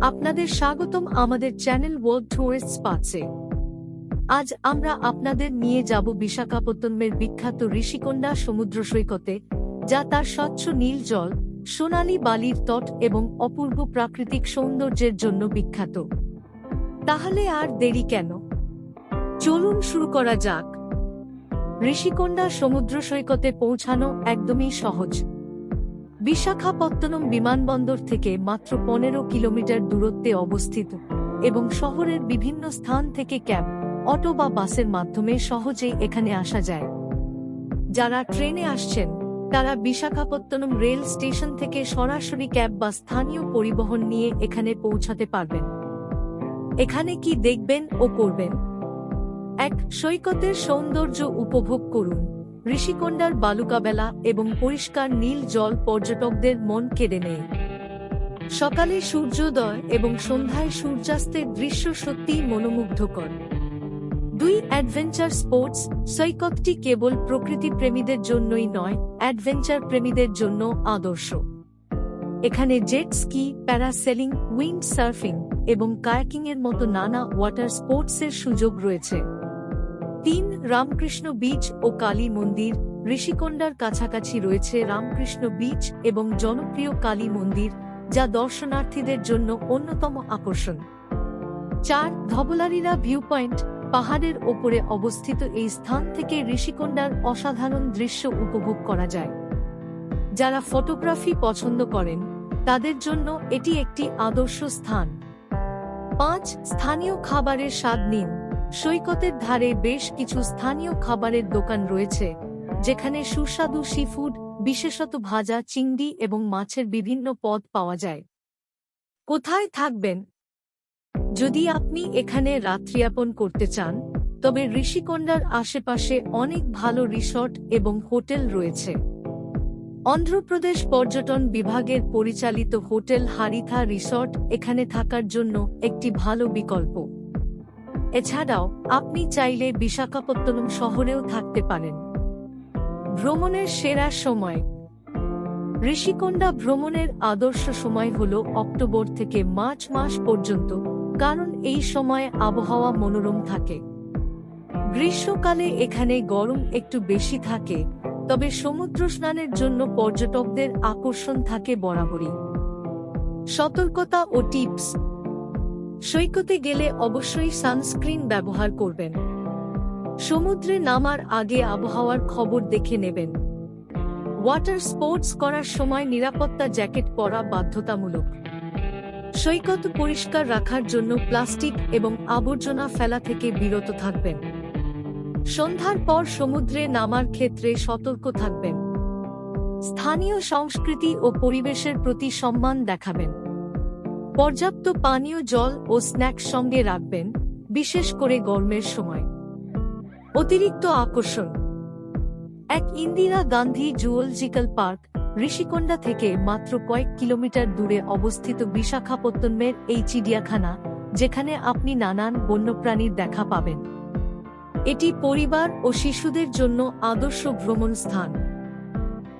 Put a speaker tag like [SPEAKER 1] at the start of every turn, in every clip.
[SPEAKER 1] আপনাদের স্বাগতম আমাদের চ্যানেল ওয়ার্ল্ড টুরিস্ট স্পটসে আজ আমরা আপনাদের নিয়ে যাব বিশাখাপত্তনমের বিখ্যাত ঋষিকোণ্ডা সমুদ্র সৈকতে, যা তার স্বচ্ছ নীল জল, সোনালী বালির তট এবং অপূর্ব প্রাকৃতিক সৌন্দর্যের জন্য বিখ্যাত। তাহলে আর দেরি কেন? চলুন শুরু করা যাক। ঋষিকোণ্ডা সমুদ্র সৈকতে পৌঁছানো একদমই সহজ। বিশাখাপত্তনম বিমানবন্দর থেকে মাত্র পনেরো কিলোমিটার দূরত্বে অবস্থিত এবং শহরের বিভিন্ন স্থান থেকে ক্যাব, অটো বা বাসের মাধ্যমে সহজেই এখানে আসা যায়। যারা ট্রেনে আসছেন, তারা বিশাখাপত্তনম রেল স্টেশন থেকে সরাসরি ক্যাব বা স্থানীয় পরিবহন নিয়ে এখানে পৌঁছাতে পারবেন। এখানে কি দেখবেন ও করবেন? এক, সৈকতের সৌন্দর্য উপভোগ করুন। ঋষিকোণ্ডার বালুকাবেলা এবং পরিষ্কার নীল জল পর্যটকদের মন কেড়ে নেয়। সকালে সূর্যোদয় এবং সন্ধ্যায় সূর্যাস্তের দৃশ্য সত্যিই মনোমুগ্ধকর। দুই অ্যাডভেঞ্চার স্পোর্টস সৈকতটি কেবল প্রকৃতি প্রেমীদের জন্যই নয় অ্যাডভেঞ্চার প্রেমীদের জন্য আদর্শ। এখানে jet ski, parasailing, wind surfing এবং কায়াকিং এর মতো নানা ওয়াটার স্পোর্টসের সুযোগ রয়েছে। তিন রামকৃষ্ণ বীচ ও কালী মন্দির ঋষিকোণ্ডার কাছাকাছি রয়েছে রামকৃষ্ণ বীচ এবং জনপ্রিয় কালী মন্দির, যা দর্শনার্থীদের জন্য অন্যতম আকর্ষণ। চার, ধবলারিরা ভিউ পয়েন্ট পাহাড়ের ওপরে অবস্থিত এই স্থান থেকে ঋষিকোণ্ডার অসাধারণ দৃশ্য উপভোগ করা যায়। যারা ফটোগ্রাফি পছন্দ করেন, তাদের জন্য এটি একটি আদর্শ স্থান। পাঁচ, স্থানীয় খাবারের স্বাদ নিন। সৈকতের ধারে বেশ কিছু স্থানীয় খাবারের দোকান রয়েছে, যেখানে সুস্বাদু সিফুড বিশেষত ভাজা, চিংড়ি এবং মাছের বিভিন্ন পদ পাওয়া যায়। কোথায় থাকবেন? যদি আপনি এখানে রাত্রিয়াপন করতে চান, তবে ঋষিকোণ্ডার আশেপাশে অনেক ভালো রিসর্ট এবং হোটেল রয়েছে। অন্ধ্রপ্রদেশ পর্যটন বিভাগের পরিচালিত হোটেল হারিথা রিসর্ট এখানে থাকার জন্য একটি ভালো বিকল্প। এছাড়াও, আপনি চাইলে বিশাখাপত্তনম শহরেও থাকতে পারেন। ভ্রমণের সেরা সময়। ঋষিকোণ্ডা ভ্রমণের আদর্শ সময় হল অক্টোবর থেকে মার্চ মাস পর্যন্ত, কারণ এই সময় আবহাওয়া মনোরম থাকে। গ্রীষ্মকালে এখানে গরম একটু বেশি থাকে, তবে সমুদ্র স্নানের জন্য পর্যটকদের আকর্ষণ থাকে বরাবরই। সতর্কতা ও টিপস। সৈকতে গেলে অবশ্যই সানস্ক্রিন ব্যবহার করবেন। সমুদ্রে নামার আগে আবহাওয়ার খবর দেখে নেবেন। ওয়াটার স্পোর্টস করার সময় নিরাপত্তা জ্যাকেট পরা বাধ্যতামূলক। সৈকত পরিষ্কার রাখার জন্য প্লাস্টিক এবং আবর্জনা ফেলা থেকে বিরত থাকবেন। সন্ধ্যার পর সমুদ্রে নামার ক্ষেত্রে সতর্ক থাকবেন। স্থানীয় সংস্কৃতি ও পরিবেশের প্রতি সম্মান দেখাবেন। পর্যাপ্ত পানীয় জল ও স্ন্যাক্স সঙ্গে রাখবেন, বিশেষ করে গরমের সময়। অতিরিক্ত আকর্ষণ। এক ইন্দিরা গান্ধী জুওলজিক্যাল পার্ক ঋষিকোণ্ডা থেকে মাত্র কয়েক কিলোমিটার দূরে অবস্থিত বিশাখাপত্তনমের এই চিড়িয়াখানা, যেখানে আপনি নানান বন্যপ্রাণীর দেখা পাবেন। এটি পরিবার ও শিশুদের জন্য আদর্শ ভ্রমণ স্থান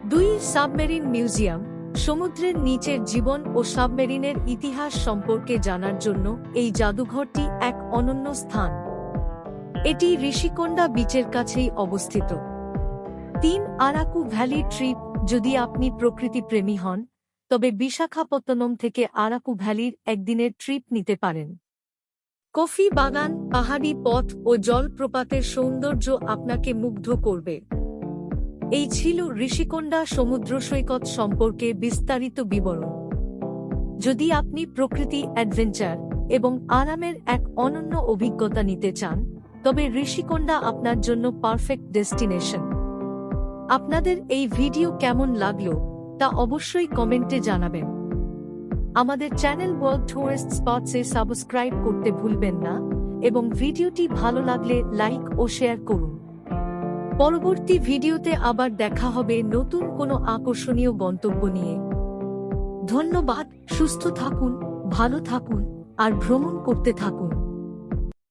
[SPEAKER 1] দুই সাবমেরিন মিউজিয়াম সমুদ্রের নিচের জীবন ও সাবমেরিনের ইতিহাস সম্পর্কে জানার জন্য এই জাদুঘরটি এক অনন্য স্থান। এটি ঋষিকোণ্ডা বিচের কাছেই অবস্থিত। তিন আরাকু ভ্যালি ট্রিপ যদি আপনি প্রকৃতি প্রেমী হন, তবে বিশাখাপত্তনম থেকে আরাকু ভ্যালির একদিনের ট্রিপ নিতে পারেন। কফি বাগান, পাহাড়ি পথ ও জলপ্রপাতের সৌন্দর্য আপনাকে মুগ্ধ করবে। এই ছিল ঋষিকোণ্ডা সমুদ্র সৈকত সম্পর্কে বিস্তারিত বিবরণ। যদি আপনি প্রকৃতি অ্যাডভেঞ্চার এবং আরামের এক অনন্য অভিজ্ঞতা নিতে চান, তবে ঋষিকোণ্ডা আপনার জন্য পারফেক্ট ডেস্টিনেশন। আপনাদের এই ভিডিও কেমন লাগল, তা অবশ্যই কমেন্টে জানাবেন। আমাদের চ্যানেল ওয়ার্ল্ড টুরিস্ট স্পটসে সাবস্ক্রাইব করতে ভুলবেন না এবং ভিডিওটি ভালো লাগলে লাইক ও শেয়ার করুন। পরবর্তী ভিডিওতে আবার দেখা হবে নতুন কোনো আকর্ষণীয় গন্তব্য নিয়ে। ধন্যবাদ, সুস্থ থাকুন, ভালো থাকুন, আর ভ্রমণ করতে থাকুন।